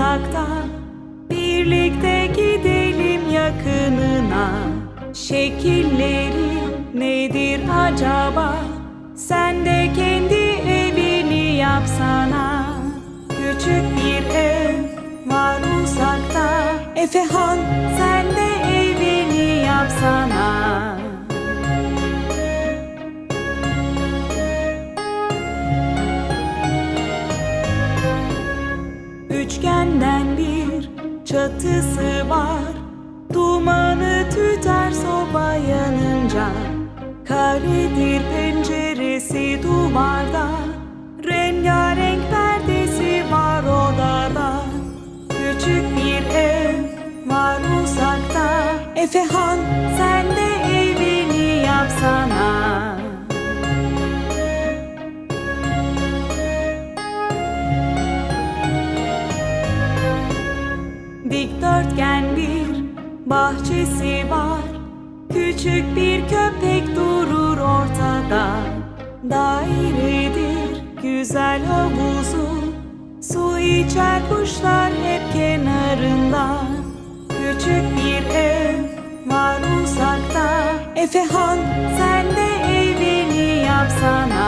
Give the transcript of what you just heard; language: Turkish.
uzakta Birlikte gidelim yakınına. Şekilleri nedir acaba? Sen de kendi evini yapsana Küçük bir ev var uzakta Efehan sen Üçgenden bir çatısı var. Dumanı tüter soba yanınca Karedir penceresi duvarda. Rengarenk perdesi var odada. Küçük bir ev var uzakta. Efehan sen Dikdörtgen bir bahçesi var. Küçük bir köpek durur ortada. Dairedir güzel havuzu. Su içer kuşlar hep kenarında. Küçük bir ev var uzakta. Efehan sen de evini yapsana